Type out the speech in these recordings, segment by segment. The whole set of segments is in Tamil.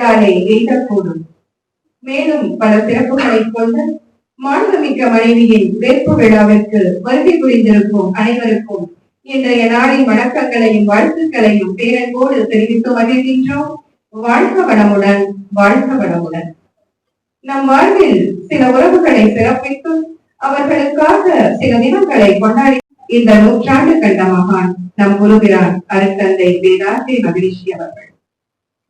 நாளை எய்தக்கூடும். மேலும் பல சிறப்புகளை கொண்டு மாண்புமிக்க மனைவியின் வேட்பு விழாவிற்கு வருகை புரிந்திருக்கும் அனைவருக்கும் இன்றைய நாளின் வணக்கங்களையும் வாழ்த்துக்களையும் பேரன்போடு தெரிவித்து மகிழ்கின்றோம். வாழ்க வளமுடன் வாழ்க வளமுடன். நம் வாழ்வில் சில உறவுகளை சிறப்பித்தும் அவர்களுக்காக சில தினங்களை கொண்டாடி இந்த நூற்றாண்டு கண்ட மகான் நம் குருபிரான் அருத்தந்தை வேதாந்தி மகிழ்ச்சி அவர்கள்.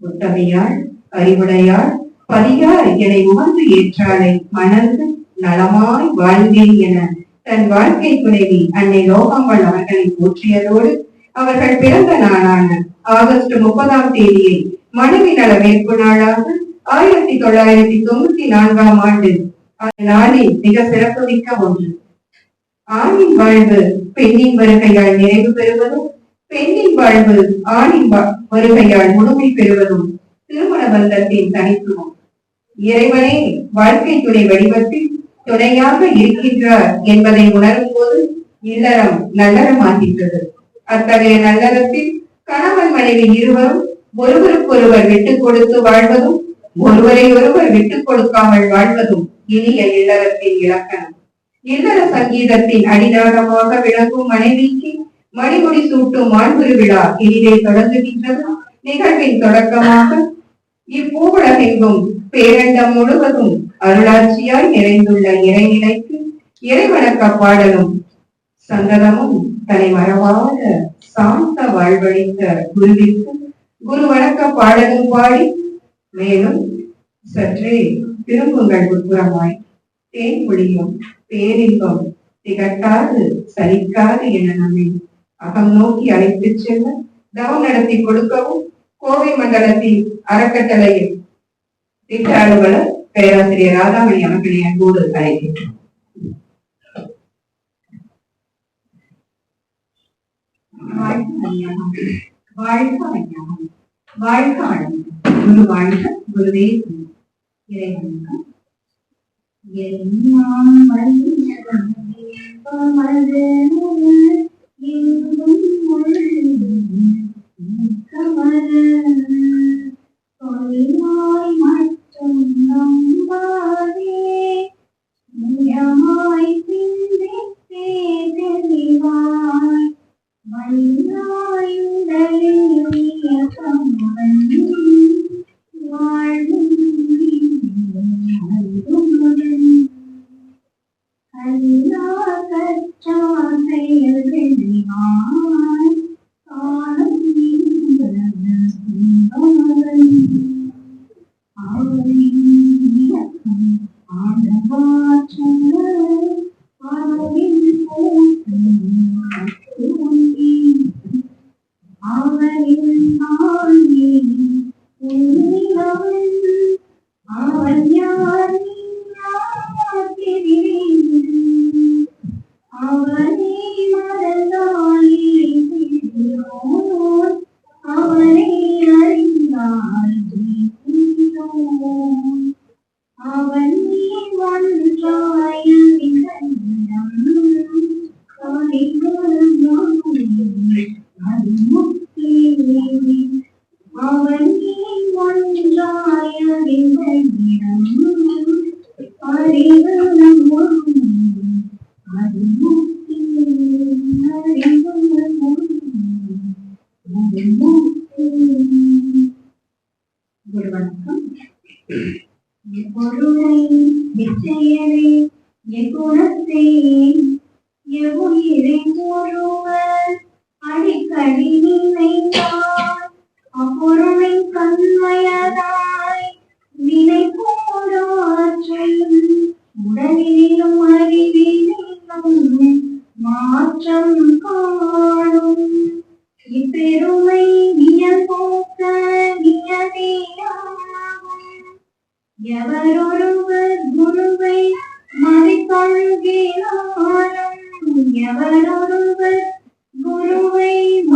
உத்தமையாள் அறிவுடையாள் பதியார் என்னை உணர்ந்து ஏற்றாளை மணந்து நலமாய் வாழ்ந்தேன் என தன் வாழ்க்கை துணைவி அன்னை லோகம்மாள் அவர்களை போற்றியதோடு அவர்கள் பிறந்த நாளான ஆகஸ்ட் முப்பதாம் தேதியை மனைவி நல வேட்பு நாளாக ஆயிரத்தி தொள்ளாயிரத்தி தொண்ணூத்தி நான்காம் ஆண்டு அந்நாளில் மிக சிறப்புமிக்க ஒன்று. ஆணின் வாழ்வு பெண்ணின் வருகையால் நிறைவு பெறுவதும் பெண்ணின் வாழ்வு ஆணின் வருகையால் முழுமை பெறுவதும் திருமண பந்தத்தின் தனித்துவம். இறைவனே வாழ்க்கை துணை வடிவத்தில் துணையாக இருக்கின்றார் என்பதை உணரும் போது இல்லறம் நல்லறமாகின்றது. அத்தகைய நல்லறத்தில் கணவன் மனைவி இருவரும் ஒருவருக்கொருவர் விட்டுக் கொடுத்து வாழ்வதும் ஒருவரை ஒருவர் விட்டுக் கொடுக்காமல் வாழ்வதும் இனிய இல்லறத்தின் இலக்கணம். இல்லற சங்கீதத்தின் அடிநாதமாக விளங்கும் மனைவிக்கு மணிமுடி சூட்டும் மாண்புரு விழா இனிதை தொடங்குகின்றது. நிகழ்வின் தொடக்கமாக இப்பூவுலகெங்கும் பேரண்டம் முழுவதும் அருளாட்சியாய் நிறைந்துள்ள இறைநிலைக்கு இறைவணக்க பாடலும் சந்தனமும் தலை மறவாத சாந்த வாழ்வழித்த குருவிற்கு குரு வணக்க பாடலும் பாடி மேலும் சற்றே திரும்புங்கள் உட்புறமாய் தேன் குடியும் பேரின்பம் திகட்டாது சலிக்காது என நம்மை அகம் நோக்கி அழைத்துச் செல்ல தவம் நடத்தி கொடுக்கவும் கோவை மண்டலத்தின் அறக்கட்டளையின் திட்ட அலுவலர் பேராசிரியர் ராதாமணி அவர்களை அன்போடு அழைக்கின்றோம். வாழ்க வையகம் வாழ்க வையகம் வாழ்க வளம் குரு வாழ்க குருவே இறைவனுக்கு எல்லாம் வல்ல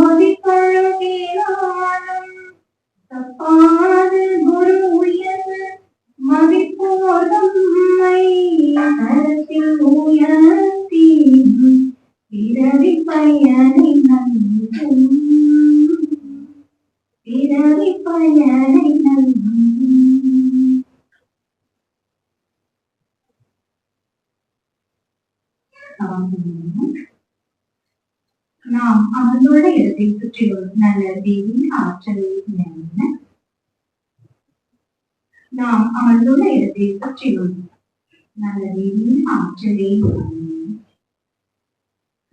Monitor இடத்தை நல்லதையும் ஆற்றலையும்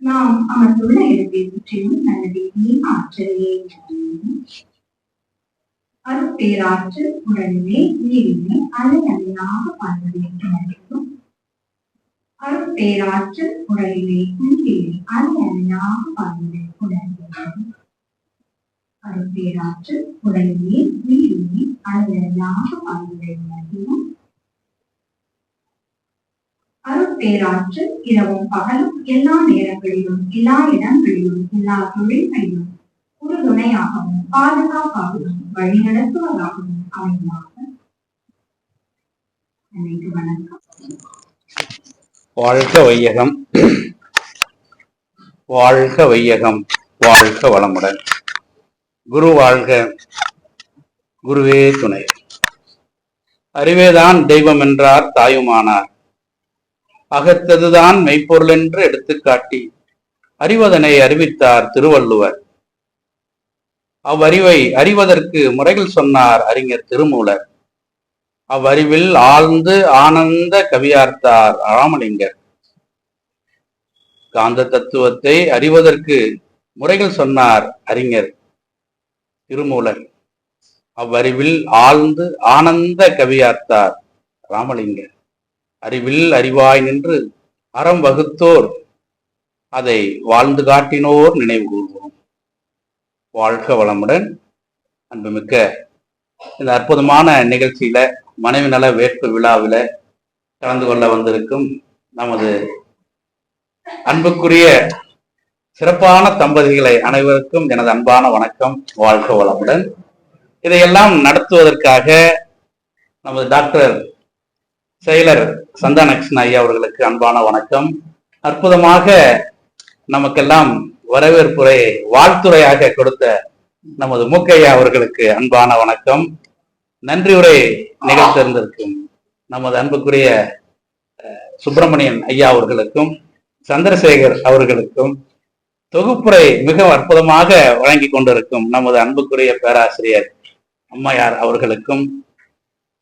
நாம் அமர்ந்துள்ள இடத்தை சுற்றிலும் நல்லதையும் தெய்வீக ஆற்றலை உடனே நீரினை அலை அலையாக பார்ப்பதை உணர்த்தும் அருட்பேராற்றல் உடலிலே நீரினை அலை அலையாக பார்ப்பதை உணர்த்தும் அருட்பேராற்றல் உடலிலே நீரினை அலை அலையாக பார்ப்பதை உணர்த்தும் அருட்பேராற்றல் இரவும் பகலும் எல்லா நேரங்களிலும் எல்லா இடங்களிலும் எல்லா தொழில்களிலும் உறுதுணையாகவும் பாதுகாப்பாகவும் வழிநடத்துவதாகவும் அமைவாக வாழ்க வையகம். வாழ்க வையகம். வாழ்க வளமுடன். குரு வாழ்க. குருவே துணை. அறிவேதான் தெய்வம் என்றார் தாயுமானார். அகத்ததுதான் மெய்ப்பொருள் என்று எடுத்துக்காட்டி அறிவதனை அறிவித்தார் திருவள்ளுவர். அவ்வறிவை அறிவதற்கு முறைகள் சொன்னார் அறிஞர் திருமூலர். அவ்வறிவில் ஆழ்ந்து ஆனந்த கவியார்த்தார் ராமலிங்கர். காந்த தத்துவத்தை அறிவதற்கு முறைகள் சொன்னார் அறிஞர் திருமூலர். அவ்வறிவில் ஆழ்ந்து ஆனந்த கவியார்த்தார் ராமலிங்கர். அறிவில் அறிவாய் நின்று அறம் வகுத்தோர் அதை வாழ்ந்து காட்டினோர் நினைவு கூறுவோம் வாழ்க வளமுடன். அன்புமிக்க இந்த அற்புதமான நிகழ்ச்சியில மனைவி நல வேட்பு விழாவில கலந்து கொள்ள வந்திருக்கும் நமது அன்புக்குரிய சிறப்பான தம்பதிகளை அனைவருக்கும் எனது அன்பான வணக்கம் வாழ்க வளமுடன். இதையெல்லாம் நடத்துவதற்காக நமது டாக்டர் செயலர் சந்தானகிருஷ்ண ஐயா அவர்களுக்கு அன்பான வணக்கம். அற்புதமாக நமக்கெல்லாம் வரவேற்புரை வாழ்த்துறையாக கொடுத்த நமது மூக்கையா அவர்களுக்கு அன்பான வணக்கம். நன்றி உரை நிகழ்த்திருந்திருக்கும் நமது அன்புக்குரிய அஹ், சுப்பிரமணியன் ஐயா அவர்களுக்கும் சந்திரசேகர் அவர்களுக்கும் தொகுப்புரை மிக அற்புதமாக வழங்கி கொண்டிருக்கும் நமது அன்புக்குரிய பேராசிரியர் அம்மையார் அவர்களுக்கும்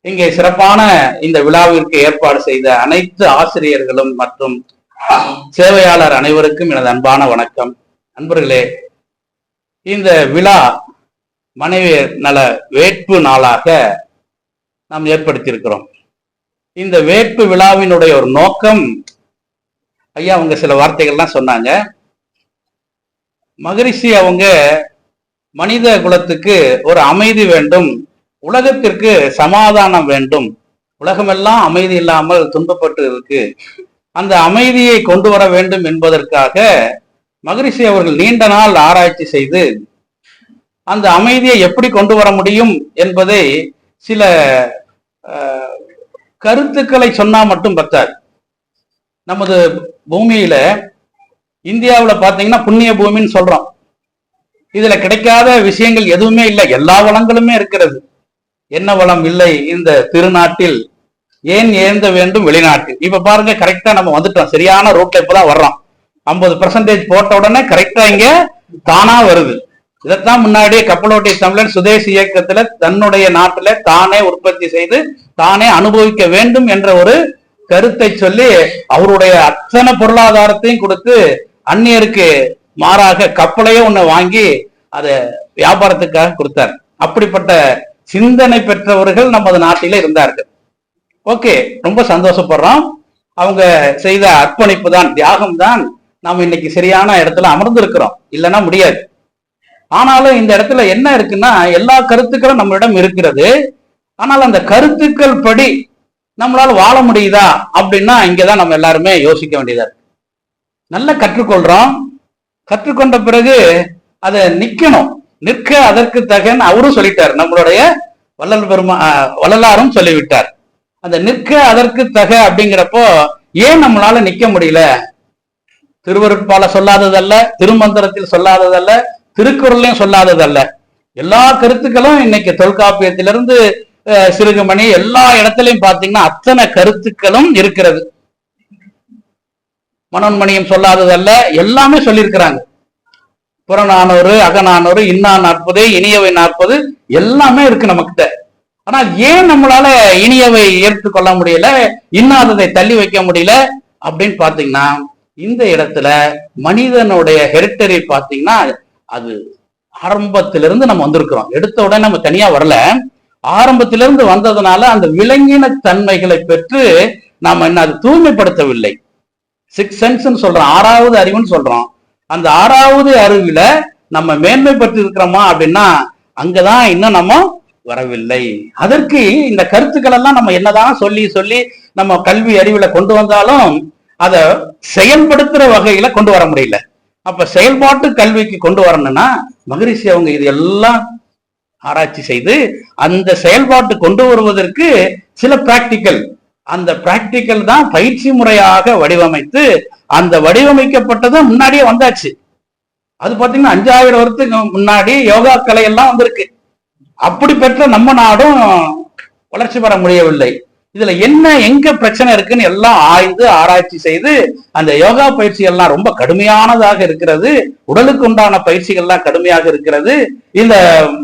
இங்கே சிறப்பான இந்த விழாவிற்கு ஏற்பாடு செய்த அனைத்து ஆசிரியர்களும் மற்றும் சேவையாளர் அனைவருக்கும் எனது அன்பான வணக்கம். நண்பர்களே இந்த விழா மனைவி நல வேட்பு நாளாக நாம் ஏற்படுத்தியிருக்கிறோம். இந்த வேட்பு விழாவினுடைய ஒரு நோக்கம் ஐயா அவங்க சில வார்த்தைகள்லாம் சொன்னாங்க. மகரிஷி அவங்க மனித குலத்துக்கு ஒரு அமைதி வேண்டும் உலகத்திற்கு சமாதானம் வேண்டும். உலகமெல்லாம் அமைதி இல்லாமல் துன்பப்பட்டு இருக்கு அந்த அமைதியை கொண்டு வர வேண்டும் என்பதற்காக மகரிஷி அவர்கள் நீண்ட நாள் ஆராய்ச்சி செய்து அந்த அமைதியை எப்படி கொண்டு வர முடியும் என்பதை சில கருத்துக்களை சொன்னா மட்டும் பத்தாது. நமது பூமியில இந்தியாவில் பார்த்தீங்கன்னா புண்ணிய பூமின்னு சொல்றோம். இதுல கிடைக்காத விஷயங்கள் எதுவுமே இல்லை. எல்லா வளங்களுமே இருக்கிறது. என்ன வளம் இல்லை இந்த திருநாட்டில்? ஏன் ஏந்த வேண்டும் வெளிநாட்டில்? இப்ப பாருங்க கரெக்டா நம்ம வந்துட்டோம். சரியான ரூட்ல இப்பதான் வர்றோம். ஐம்பது பர்சன்டேஜ் போட்ட உடனே கரெக்டா இங்க தானா வருது. இதைத்தான் முன்னாடியே கப்பலோட்டிய தமிழன் சுதேசி இயக்கத்துல தன்னுடைய நாட்டுல தானே உற்பத்தி செய்து தானே அனுபவிக்க வேண்டும் என்ற ஒரு கருத்தை சொல்லி அவருடைய அத்தனை பொருளாதாரத்தையும் கொடுத்து அந்நியருக்கு மாறாக கப்பலையே ஒண்ணு வாங்கி அதை வியாபாரத்துக்காக கொடுத்தார். அப்படிப்பட்ட சிந்தனை பெற்றவர்கள் நமது நாட்டிலே இருந்தார்கள். ஓகே ரொம்ப சந்தோஷப்படுறோம். அவங்க செய்த அர்ப்பணிப்பு தான் தியாகம் தான் நாம் இன்னைக்கு சரியான இடத்துல அமர்ந்திருக்கிறோம். இல்லைன்னா முடியாது. ஆனாலும் இந்த இடத்துல என்ன இருக்குன்னா எல்லா கருத்துக்களும் நம்மளிடம் இருக்கிறது. ஆனால் அந்த கருத்துக்கள் படி நம்மளால வாழ முடியுதா அப்படின்னா இங்கதான் நம்ம எல்லாருமே யோசிக்க வேண்டியதா இருக்கு. நல்லா கற்றுக்கொள்றோம். கற்றுக்கொண்ட பிறகு அதை நிக்கணும். நிற்க அதற்கு தகன் அவரும் சொல்லிட்டார். நம்மளுடைய வள்ளல் பெருமா வள்ளலாரும் சொல்லிவிட்டார். அந்த நிற்க அதற்கு தக அப்படிங்கிறப்போ ஏன் நம்மளால நிக்க முடியல? திருவருட்பால சொல்லாததல்ல திருமந்திரத்தில் சொல்லாததல்ல திருக்குறளையும் சொல்லாததல்ல. எல்லா கருத்துக்களும் இன்னைக்கு தொல்காப்பியத்திலிருந்து சிறுகுமணி எல்லா இடத்துலையும் பாத்தீங்கன்னா அத்தனை கருத்துக்களும் இருக்கிறது. மனோன்மணியம் சொல்லாததல்ல எல்லாமே சொல்லியிருக்கிறாங்க. புறநானூறு அகநானூறு இன்னா நாற்பது இனியவை நாற்பது எல்லாமே இருக்கு நமக்கிட்ட ஆனா ஏன் நம்மளால இனியவை ஏற்றுக்கொள்ள முடியல? இன்னாததை தள்ளி வைக்க முடியல? அப்படின்னு பாத்தீங்கன்னா இந்த இடத்துல மனிதனுடைய ஹெரிட்டரி பாத்தீங்கன்னா அது ஆரம்பத்திலிருந்து நம்ம வந்திருக்கிறோம். எடுத்த உடனே நம்ம தனியா வரல. ஆரம்பத்திலிருந்து வந்ததுனால அந்த விலங்கின தன்மைகளை பெற்று நாம் என்ன அது தூய்மைப்படுத்தவில்லை. சிக்ஸ் சென்ஸ் சொல்றோம். ஆறாவது அறிவுன்னு சொல்றோம். அந்த ஆறாவது அறிவுல நம்ம மேன்மை பெற்று இருக்கிறோமா அப்படின்னா அங்கதான் இன்னும் நம்ம வரவில்லை. அதற்கு இந்த கருத்துக்கள் எல்லாம் நம்ம என்னதான் சொல்லி சொல்லி நம்ம கல்வி அறிவுல கொண்டு வந்தாலும் அதை செயல்படுத்துற வகையில கொண்டு வர முடியல. அப்ப செயல்பாட்டு கல்விக்கு கொண்டு வரணும்னா மகரிஷி அவங்க இது எல்லாம் ஆராய்ச்சி செய்து அந்த செயல்பாட்டு கொண்டு வருவதற்கு சில பிராக்டிக்கல் அந்த பிராக்டிக்கல் தான் பயிற்சி முறையாக வடிவமைத்து அந்த வடிவமைக்கப்பட்டது முன்னாடியே வந்தாச்சு. அது பாத்தீங்கன்னா அஞ்சாயிரம் வருஷத்துக்கு முன்னாடி யோகா கலை எல்லாம் வந்திருக்கு. அப்படி பெற்ற நம்ம நாடும் வளர்ச்சி பெற முடியவில்லை. இதுல என்ன எங்க பிரச்சனை இருக்குன்னு எல்லாம் ஆய்ந்து ஆராய்ச்சி செய்து அந்த யோகா பயிற்சி எல்லாம் ரொம்ப கடுமையானதாக இருக்கிறது. உடலுக்கு உண்டான பயிற்சிகள்லாம் கடுமையாக இருக்கிறது. இந்த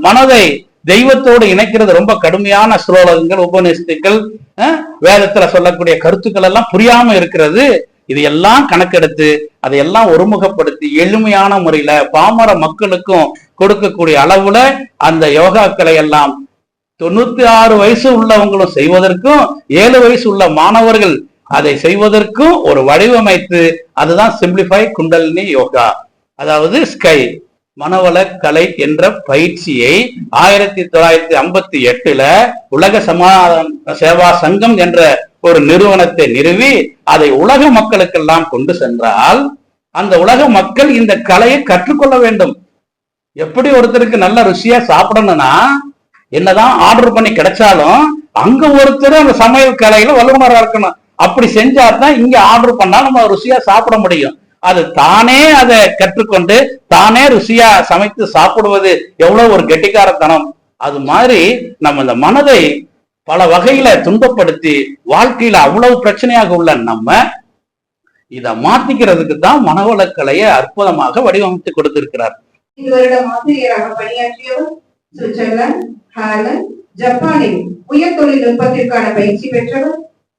மனதை தெய்வத்தோடு இணைக்கிறது ரொம்ப கடுமையான ஸ்லோகங்கள் உபநிஷத்துக்கள் வேதத்துல சொல்லக்கூடிய கருத்துக்கள் எல்லாம் புரியாம இருக்கிறது. இது எல்லாம் கணக்கெடுத்து அதையெல்லாம் ஒருமுகப்படுத்தி எளிமையான முறையில பாமர மக்களுக்கும் கொடுக்கக்கூடிய அளவுல அந்த யோகாக்களை எல்லாம் தொண்ணூத்தி ஆறு வயசு உள்ளவங்களும் செய்வதற்கும் ஏழு வயசு உள்ள மாணவர்கள் அதை செய்வதற்கும் ஒரு வடிவமைத்து அதுதான் சிம்பிளிஃபை குண்டலினி யோகா அதாவது ஸ்கை மனவள கலை என்ற பயிற்சியை ஆயிரத்தி தொள்ளாயிரத்தி ஐம்பத்தி எட்டுல உலக சமாதான சேவா சங்கம் என்ற ஒரு நிறுவனத்தை நிறுவி அதை உலக மக்களுக்கெல்லாம் கொண்டு சென்றால் அந்த உலக மக்கள் இந்த கலையை கற்றுக்கொள்ள வேண்டும். எப்படி ஒருத்தருக்கு நல்ல ருசியா சாப்பிடணும்னா என்னதான் ஆர்டர் பண்ணி கிடைச்சாலும் அங்க ஒருத்தர் அந்த சமையல் கலையில வல்லுநராக இருக்கணும். அப்படி செஞ்சா தான் இங்க ஆர்டர் பண்ணா நம்ம ருசியா சாப்பிட முடியும். அது தானே அதை கற்றுக்கொண்டு தானே ருசியா சமைத்து சாப்பிடுவது எவ்வளவு ஒரு கெட்டிக்காரத்தனம். அது மாதிரி நம்ம இந்த மனதை பல வகையில துன்பப்படுத்தி வாழ்க்கையில அவ்வளவு பிரச்சனையாக உள்ள நம்ம இத மாத்திக்கிறதுக்கு தான் மனவளக்கலையை அற்புதமாக வடிவமைத்து கொடுத்திருக்கிறார். பணியாற்றியவர் சுவிட்சர்லாந்து ஹாலந்து ஜப்பானில் உயர் தொழில்நுட்பத்திற்கான பயிற்சி பெற்றவர்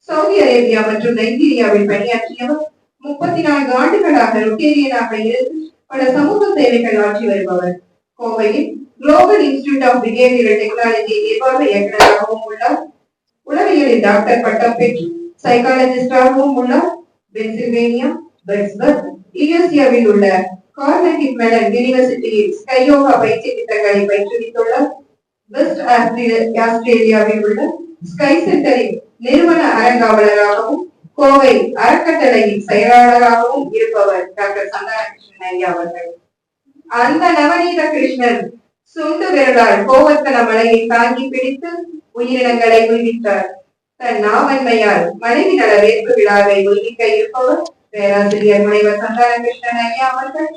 சவுதி அரேபியா மற்றும் நைஜீரியாவில் பணியாற்றியவர் முப்பத்தி நான்கு ஆண்டுகளாக ரொட்டேரியனாக இருந்து பல சமூக சேவைகள் ஆற்றி வருபவர். கோவையில் global institute of behavioural technology நிர்வாக இயக்குநராகவும் உள்ளார். உளவியலில் டாக்டர் பட்டம் பெற்று சைக்காலஜிஸ்டாகவும் உள்ளார். பென்சில்வேனியா பெட்ஸ்பர்க் யுஎஸ்ஏவில் உள்ள கார்னகி மெலன் யூனிவர்சிட்டியில் ஸ்கையோகா பயிற்சி திட்டங்களை பயிற்றுவித்துள்ளார். வெஸ்ட் ஆஸ்திரேலியாவில் உள்ள ஸ்கை சென்டரின் நிறுவன அரங்காவலராகவும் கோவை அறக்கட்டளையின் செயலாளராகவும் இருப்பவர் டாக்டர் சந்தானகிருஷ்ணன் ஐயா அவர்கள். அந்த நவநீத கிருஷ்ணன் சுண்டு விரலால் கோவத்தன மலையை தாங்கி பிடித்து உயிரினங்களை உய்வித்தார். தன் நாவன்மையால் மனைவி நல வேட்பு விழாவை உய்விக்க இருப்பவர் பேராசிரியர் முனைவர் சந்தானகிருஷ்ணன் ஐயா அவர்கள்.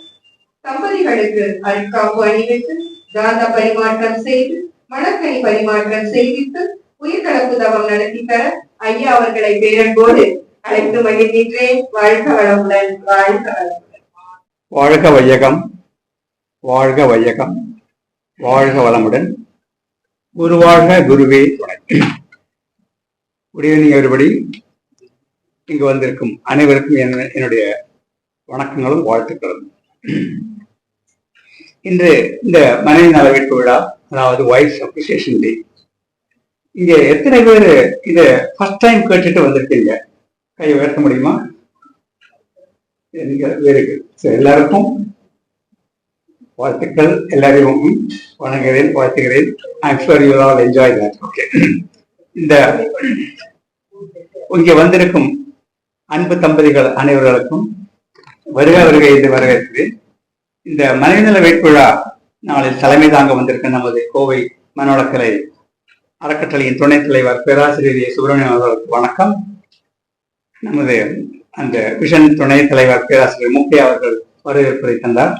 தம்பதிகளுக்கு அரிக்காப்பு அணிவித்து காந்த பரிமாற்றம் செய்து மணக்கணி பரிமாற்றம் செய்வித்து உயிர்கலப்பு தவம் நடத்தி தர ஐயா அவர்களை பேரன்போடு அழைத்து மகிழ்கின்றேன். வாழ்க வளமுடன் வாழ்க வளமுடன். வாழ்க வையகம் வாழ்க வையகம் வாழ்க வளமுடன். குரு வாழ்க குருவே. துணை குட் ஈவினிங் எவ்ரிபடி இங்கு வந்திருக்கும் அனைவருக்கும் என்னுடைய வணக்கங்களும் வாழ்த்துக்களும். இன்று இந்த மனைவி நலவேட்பு விழா அதாவது வைஃப் அப்ரிசியேஷன் டே இங்க எத்தனை பேர் இதை ஃபர்ஸ்ட் டைம் கேட்டுட்டு வந்திருக்கீங்க? கையை உயர்த்த முடியுமா? வெரி குட் எல்லாருக்கும் வாழ்த்துக்கள். எல்லாரையும் வணங்குகிறேன் வாழ்த்துகிறேன். Sure you all enjoy that okay இந்த இங்கே வந்திருக்கும் அன்பு தம்பதிகள் அனைவர்களுக்கும் வருக வருகை இது வரவேற்குது இந்த மனிதநல வேட்புழா நாளில் தலைமை தாங்க வந்திருக்க நமது கோவை மனோளக்கலை அறக்கட்டளையின் துணைத் தலைவர் பேராசிரியர் சுப்பிரமணியம் அவர்களுக்கு வணக்கம். நமது அந்த விஷன் துணை தலைவர் பேராசிரியர் முக்கிய அவர்கள் வரவேற்புரை தந்தார்.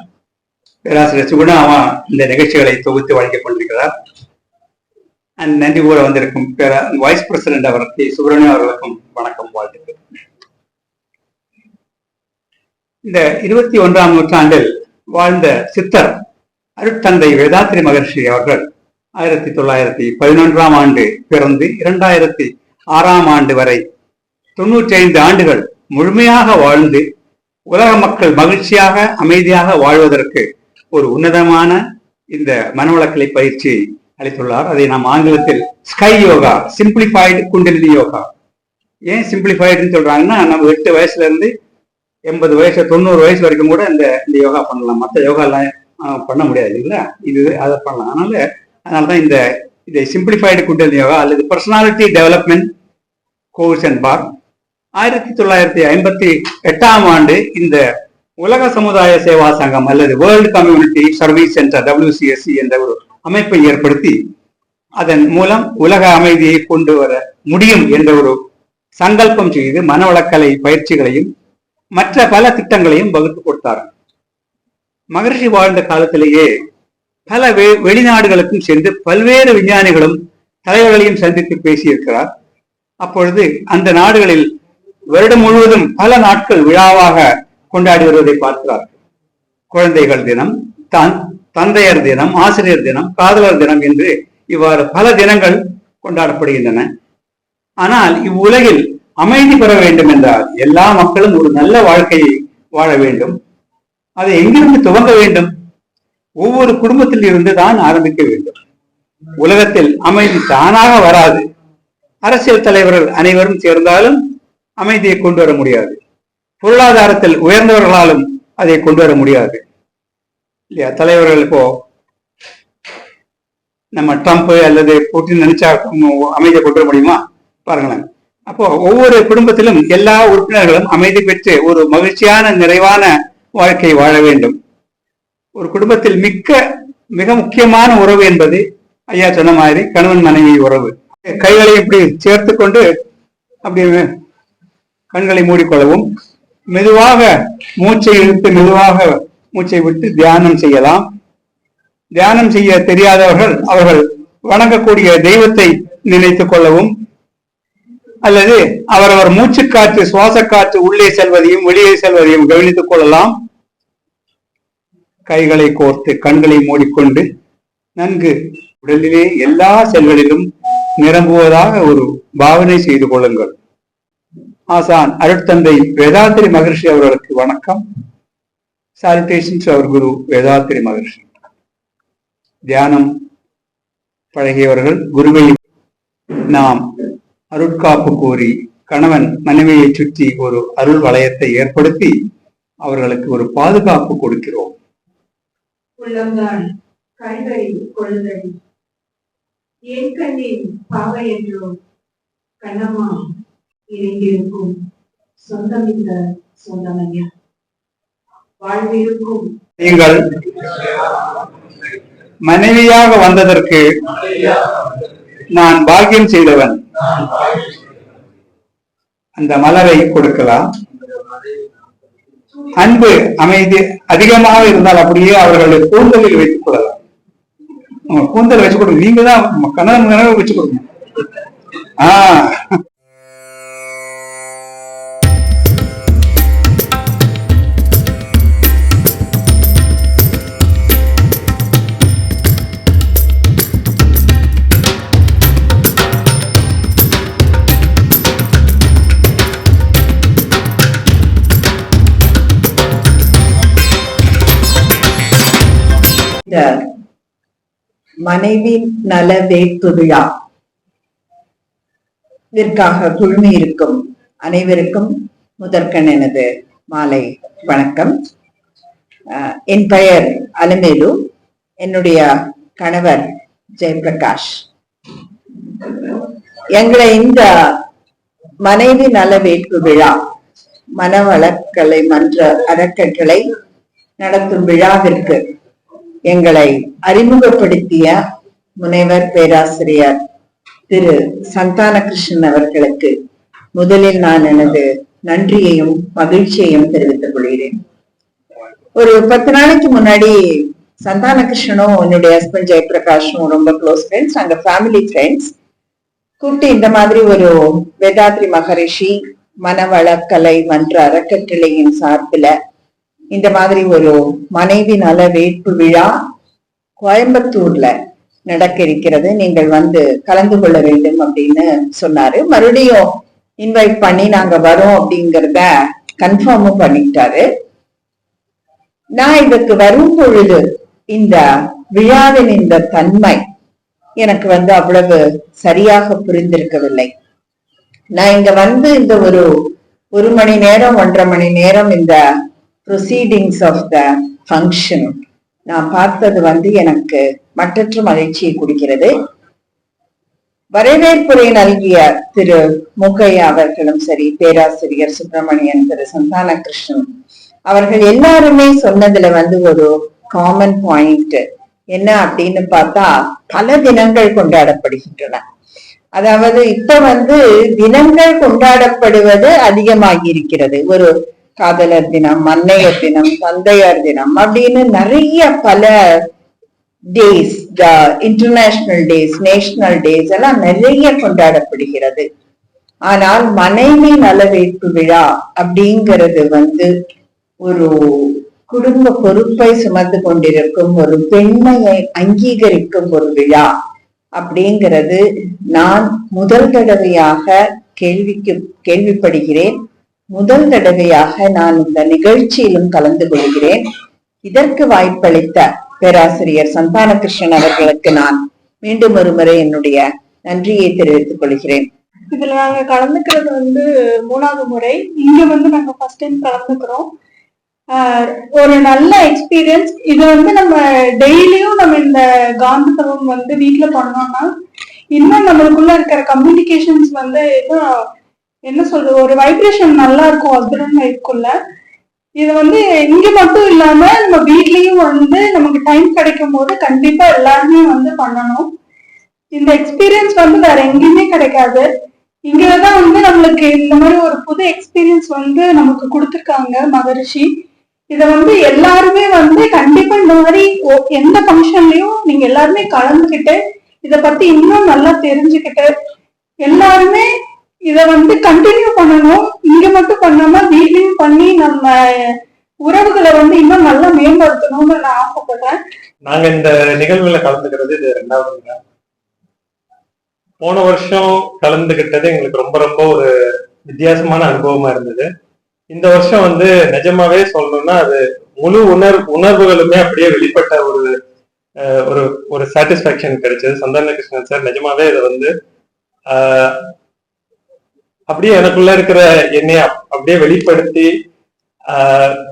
பேராசிரியர் சுகுணாமா இந்த நிகழ்ச்சிகளை தொகுத்து வழங்கிக் கொண்டிருக்கிறார். அண்ட் நன்றி கூற வந்திருக்கும் பேரா வைஸ் பிரசிடென்ட் அவருக்கு சுப்பிரமணியம் அவர்களுக்கும் வணக்கம் வாழ்த்துக்கள். இந்த இருபத்தி ஒன்றாம் நூற்றாண்டில் வாழ்ந்த சித்தர் அருட்தந்தை வேதாத்திரி மகர்ஷி அவர்கள் ஆயிரத்தி தொள்ளாயிரத்தி பதினொன்றாம் ஆண்டு பிறந்து இரண்டாயிரத்தி ஆறாம் ஆண்டு வரை தொண்ணூற்றி ஐந்து ஆண்டுகள் முழுமையாக வாழ்ந்து உலக மக்கள் மகிழ்ச்சியாக அமைதியாக வாழ்வதற்கு ஒரு உன்னதமான இந்த மனவளக்கலை பயிற்சி அளித்துள்ளார். அதை நாம் ஆங்கிலத்தில் SKY yoga simplified Kundalini yoga ஏன் சிம்பிளிஃபைடுன்னு சொல்றாங்கன்னா நம்ம எட்டு வயசுல இருந்து எண்பது வயசு தொண்ணூறு வயசு வரைக்கும் கூட இந்த இந்த யோகா பண்ணலாம். மற்ற யோகா எல்லாம் பண்ண முடியாது இல்லைங்களா இது அதை பண்ணலாம். அதனால அதனால தான் இந்த இதை சிம்பிளிஃபைடு குண்டலினி யோகா அல்லது பர்சனாலிட்டி டெவலப்மெண்ட் கோர்ஸ் அண்ட் பார் ஆயிரத்தி தொள்ளாயிரத்தி ஐம்பத்தி எட்டாம் ஆண்டு இந்த உலக சமுதாய சேவா சங்கம் அல்லது world community service centre WCSC என்ற ஒரு அமைப்பை ஏற்படுத்தி அதன் மூலம் உலக அமைதியை கொண்டு வர முடியும் என்ற ஒரு சங்கல்பம் செய்து மனவளக்கலை பயிற்சிகளையும் மற்ற பல திட்டங்களையும் வகுத்து கொடுத்தார். மகரிஷி வாழ்ந்த காலத்திலேயே பல வெ- வெளிநாடுகளுக்கும் சென்று பல்வேறு விஞ்ஞானிகளும் தலைவர்களையும் சந்தித்து பேசியிருக்கிறார். அப்பொழுது அந்த நாடுகளில் வருடம் முழுவதும் பல நாட்கள் விழாவாக கொண்டாடி வருவதை பார்க்கிறார்கள். குழந்தைகள் தினம் தன் தந்தையர் தினம் ஆசிரியர் தினம் காதலர் தினம் என்று இவ்வாறு பல தினங்கள் கொண்டாடப்படுகின்றன. ஆனால் இவ்வுலகில் அமைதி பெற வேண்டும் என்றால் எல்லா மக்களும் ஒரு நல்ல வாழ்க்கையை வாழ வேண்டும். அதை எங்கிருந்து துவங்க வேண்டும்? ஒவ்வொரு குடும்பத்தில் இருந்து தான் ஆரம்பிக்க வேண்டும். உலகத்தில் அமைதி தானாக வராது. அரசியல் தலைவர்கள் அனைவரும் சேர்ந்தாலும் அமைதியை கொண்டு வர முடியாது. பொருளாதாரத்தில் உயர்ந்தவர்களாலும் அதை கொண்டு வர முடியாது. இல்லையா? தலைவர்கள் இப்போ நம்ம ட்ரம்ப் அல்லது புட்டின் நினைச்சா அமைதியை கொண்டு வர முடியுமா? பாருங்களேன். அப்போ ஒவ்வொரு குடும்பத்திலும் எல்லா உறுப்பினர்களும் அமைதி பெற்று ஒரு மகிழ்ச்சியான நிறைவான வாழ்க்கையை வாழ வேண்டும். ஒரு குடும்பத்தில் மிக்க மிக முக்கியமான உறவு என்பது ஐயா சொன்ன மாதிரி கணவன் மனைவி உறவு. கைகளை இப்படி சேர்த்து கொண்டு அப்படி கண்களை மூடிக்கொள்ளவும் மெதுவாக மூச்சை இழுத்து மெதுவாக மூச்சை விட்டு தியானம் செய்யலாம். தியானம் செய்ய தெரியாதவர்கள் அவர்கள் வணங்கக்கூடிய தெய்வத்தை நினைத்துக் கொள்ளவும் அல்லது அவரவர் மூச்சுக்காற்று சுவாச காற்று உள்ளே செல்வதையும் வெளியே செல்வதையும் கவனித்துக் கொள்ளலாம். கைகளை கோர்த்து கண்களை மூடிக்கொண்டு நன்கு உடலிலே எல்லா செல்களிலும் நிரம்புவதாக ஒரு பாவனை செய்து கொள்ளுங்கள். ஆசான் அருட்தந்தை வேதாத்திரி மகர்ஷி அவர்களுக்கு வணக்கம். சாலிடேஷன்ஸ் அவர் குரு வேதாத்திரி மகர்ஷி. தியானம் பழகியவர்கள் குருவை நாம் அருட்காப்பு கோரி கணவன் மனைவியை சுற்றி ஒரு அருள் வளையத்தை ஏற்படுத்தி அவர்களுக்கு ஒரு பாதுகாப்பு கொடுக்கிறோம். உள்ளம்தான் கைகளை கொள்ளுதடி கண்ணின் பாவை என்றோ கண்ணமா இணைந்திருக்கும். சொந்தம் இந்த சொந்தமையா வாழ்விருக்கும் நீங்கள் மனைவியாக வந்ததற்கு நான் பாக்கியம் செய்தவன். அந்த மலரை கொடுக்கலாம். அன்பு அமைதி அதிகமாக இருந்தால் அப்படியே அவர்களை கூந்தலில் வைத்துக் கொள்ளலாம். கூந்தல் வச்சு கொடுங்க. நீங்க தான் கணவன் வச்சு கொடுங்க. ஆஹ் மனைவி நல வேட்பு விழா இதற்காக குழுமி இருக்கும் அனைவருக்கும் முதற்கண் எனது மாலை வணக்கம். என் பெயர் அலமேலு. என்னுடைய கணவர் ஜெயபிரகாஷ். எங்களை இந்த மனைவி நல வேட்பு விழா மனவளக்கலை மன்ற அறக்கட்டளை நடத்தும் விழாவிற்கு எங்களை அறிமுகப்படுத்திய முனைவர் பேராசிரியர் திரு சந்தான கிருஷ்ணன் அவர்களுக்கு முதலில் நான் எனது நன்றியையும் மகிழ்ச்சியையும் தெரிவித்துக் கொள்கிறேன். ஒரு பத்து நாளைக்கு முன்னாடி சந்தான கிருஷ்ணனும் என்னுடைய ஹஸ்பண்ட் ஜெயபிரகாஷும் ரொம்ப க்ளோஸ் ஃப்ரெண்ட்ஸ் நாங்க ஃபேமிலி ஃப்ரெண்ட்ஸ் கூப்பிட்டு இந்த மாதிரி ஒரு வேதாத்ரி மகரிஷி மனவளக்கலை மன்ற அறக்கட்டளையின் சார்பில் இந்த மாதிரி ஒரு மனைவி நல வேட்பு விழா கோயம்புத்தூர்ல நடக்க இருக்கிறது நீங்கள் வந்து கலந்து கொள்ள வேண்டும் அப்படின்னு சொன்னாரு. மறுபடியும் இன்வைட் பண்ணி நாங்க வரோம் அப்படிங்கிறத கன்ஃபார்மும் பண்ணிட்டாரு. நான் இதற்கு வரும் பொழுது இந்த விழாவின் இந்த தன்மை எனக்கு வந்து அவ்வளவு சரியாக புரிந்திருக்கவில்லை. நான் இங்க வந்து இந்த ஒரு ஒரு மணி நேரம் ஒன்றரை மணி நேரம் இந்த ப்ரொசீடிங்ஸ் ஆஃப் த ஃபங்க்ஷன் நான் பார்த்தது வந்து எனக்கு மற்றற்ற மகிழ்ச்சியை கொடுக்கிறது. வரவேற்புரை நல்கிய திரு முகையா அவர்களும் சரி பேராசிரியர் சுப்பிரமணியன் திரு சந்தான கிருஷ்ணன் அவர்கள் எல்லாருமே சொன்னதுல வந்து ஒரு காமன் பாயிண்ட் என்ன அப்படின்னு பார்த்தா பல தினங்கள் கொண்டாடப்படுகின்றன. அதாவது இப்ப வந்து தினங்கள் கொண்டாடப்படுவது அதிகமாகி இருக்கிறது. ஒரு காதலர் தினம் அன்னையர் தினம் தந்தையார் தினம் அப்படின்னு நிறைய பல days international days national days எல்லாம் நிறைய கொண்டாடப்படுகிறது. ஆனால் மனைவி நலவேற்பு விழா அப்படிங்கிறது வந்து ஒரு குடும்ப பொறுப்பை சுமந்து கொண்டிருக்கும் ஒரு பெண்மையை அங்கீகரிக்கும் ஒரு விழா அப்படிங்கிறது நான் முதல் தடவையாக கேள்விக்கு கேள்விப்படுகிறேன். முதல் தடவையாக நான் இந்த நிகழ்ச்சியிலும் கலந்து கொள்கிறேன். இதற்கு வாய்ப்பளித்த பேராசிரியர் சந்தானகிருஷ்ணன் அவர்களுக்கு நான் மீண்டும் ஒருமுறை என்னுடைய நன்றியை தெரிவித்துக் கொள்கிறேன். இதுல நாங்க கலந்துக்கிறது வந்து மூணாவது முறை. இங்க வந்து நாங்க ஃபர்ஸ்ட் டைம் கலந்துக்கிறோம். ஆஹ் ஒரு நல்ல எக்ஸ்பீரியன்ஸ் இது வந்து நம்ம டெய்லியும் நம்ம இந்த காந்தத்துவம் வந்து வீட்டுல பண்ணோம்னா இன்னும் நம்மளுக்குள்ள இருக்கிற கம்யூனிகேஷன்ஸ் வந்து இன்னும் என்ன சொல்றது ஒரு வைப்ரேஷன் நல்லா இருக்கும் ஹஸ்பண்ட் அண்ட் ஒய்ஃப்குள்ள இது வந்து இங்க மட்டும் இல்லாம நம்ம வீட்லயும் வந்து நமக்கு டைம் கிடைக்கும் போது கண்டிப்பா எல்லாருமே வந்து பண்ணணும். இந்த எக்ஸ்பீரியன்ஸ் வந்து வேற எங்கேயுமே கிடைக்காது. இங்கதான் வந்து நம்மளுக்கு இந்த மாதிரி ஒரு புது எக்ஸ்பீரியன்ஸ் வந்து நமக்கு கொடுத்துருக்காங்க மகரிஷி. இதை வந்து எல்லாருமே வந்து கண்டிப்பா இந்த மாதிரி எந்த ஃபங்க்ஷன்லயும் நீங்க எல்லாருமே கலந்துக்கிட்டு இதை பத்தி இன்னும் நல்லா தெரிஞ்சுக்கிட்டு எல்லாருமே இத வந்து கண்டினியூ பண்ணணும். இங்க மட்டும் பண்ணாம வீட்லயும் பண்ணி நம்ம உறவுகளை வந்து இன்னும் நல்லா மேம்படுத்தணும்னு நான் ஆசைப்படுறேன். நாங்க இந்த நிகழ்வுல கலந்துக்கிறது இது ரெண்டாவது போன வருஷம் கலந்துகிட்டது எங்களுக்கு ரொம்ப ரொம்ப ஒரு வித்தியாசமான அனுபவமா இருந்தது. இந்த வருஷம் வந்து நிஜமாவே சொல்லணும்னா அது முழு உணர் உணர்வுகளுமே அப்படியே வெளிப்பட்ட ஒரு ஒரு ஒரு சாட்டிஸ்பாக்சன் கிடைச்சது. சந்தான கிருஷ்ணன் சார் நிஜமாவே இதை வந்து ஆஹ், அப்படியே எனக்குள்ள இருக்கிற என்னைய அப்- அப்படியே வெளிப்படுத்தி இப்போ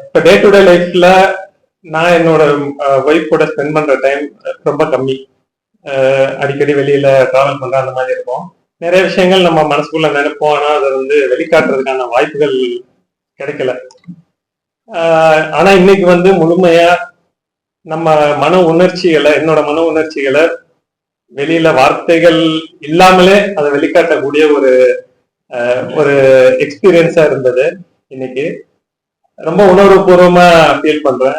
இப்ப டே டு டே லைஃப்ல நான் என்னோட ஒய்ஃப் கூட ஸ்பெண்ட் பண்ற டைம் ரொம்ப கம்மி. அடிக்கடி வெளியில டிராவல் பண்ற அந்த மாதிரி இருக்கும். நிறைய விஷயங்கள் நம்ம மனசுக்குள்ள நினைப்போம். ஆனா அதை வந்து வெளிக்காட்டுறதுக்கான வாய்ப்புகள் கிடைக்கல. ஆனா இன்னைக்கு வந்து முழுமையா நம்ம மன உணர்ச்சிகளை என்னோட மன உணர்ச்சிகளை வெளியில வார்த்தைகள் இல்லாமலே அதை வெளிக்காட்டக்கூடிய ஒரு ஒரு எக்ஸ்பீரியன்ஸா இருந்தது இன்னைக்கு. ரொம்ப உணர்வுபூர்வமா ஃபீல் பண்றேன்.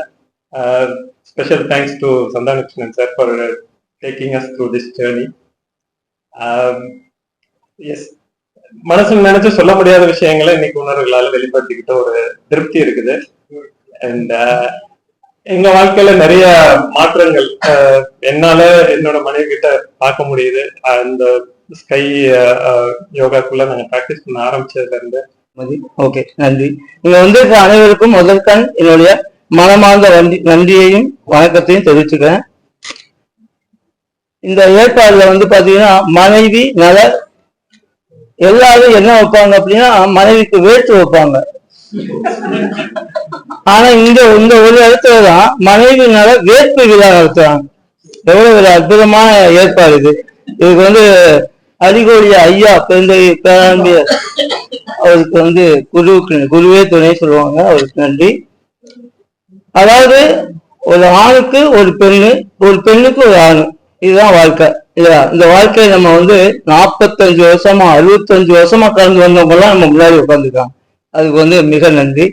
Special thanks to Santhanakrishnan sir for taking us through this journey S மனசுல நினைச்சு சொல்ல முடியாத விஷயங்களை இன்னைக்கு உணர்வுகளால வெளிப்படுத்திக்கிட்ட ஒரு திருப்தி இருக்குது. அண்ட் எங்க வாழ்க்கையில நிறைய மாற்றங்கள் அஹ், என்னால என்னோட மனைவி கிட்ட பார்க்க முடியுது. அந்த ஸ்கை யோகாக்குள்ள uh, uh, நாங்க ப்ராக்டிஸ் பண்ண ஆரம்பிச்சதுல இருந்து ஓகே நன்றி. இங்க வந்திருக்க அனைவருக்கும் முதற்கண் என்னுடைய மனமார்ந்த நன்றி நன்றியையும் வணக்கத்தையும் தெரிவிச்சுக்கிறேன். இந்த ஏற்பாடுல வந்து பாத்தீங்கன்னா மனைவி நல எல்லாரும் என்ன வைப்பாங்க அப்படின்னா மனைவிக்கு வேட்டு வைப்பாங்க. ஆனா இங்க இந்த ஒரு இடத்துலதான் மனைவி நல வேட்பு விழா நடத்துறாங்க. எவ்வளவு ஒரு அற்புதமான ஏற்பாடு இது. இதுக்கு வந்து அடிகோடிய ஐயா பெருந்தை பேராம்பியர் அவருக்கு வந்து குருவுக்கு குருவே துணை சொல்லுவாங்க. அவருக்கு நன்றி. அதாவது ஒரு ஆணுக்கு ஒரு பெண்ணு ஒரு பெண்ணுக்கு ஒரு ஆணு. இதுதான் வாழ்க்கை இல்லையா? இந்த வாழ்க்கையை நம்ம வந்து நாற்பத்தஞ்சு வருஷமா அறுபத்தஞ்சு வருஷமா கலந்து வந்தவங்க எல்லாம் நம்ம முன்னாடி உட்காந்துருக்காங்க அதுக்கு வந்து மிக நன்றி.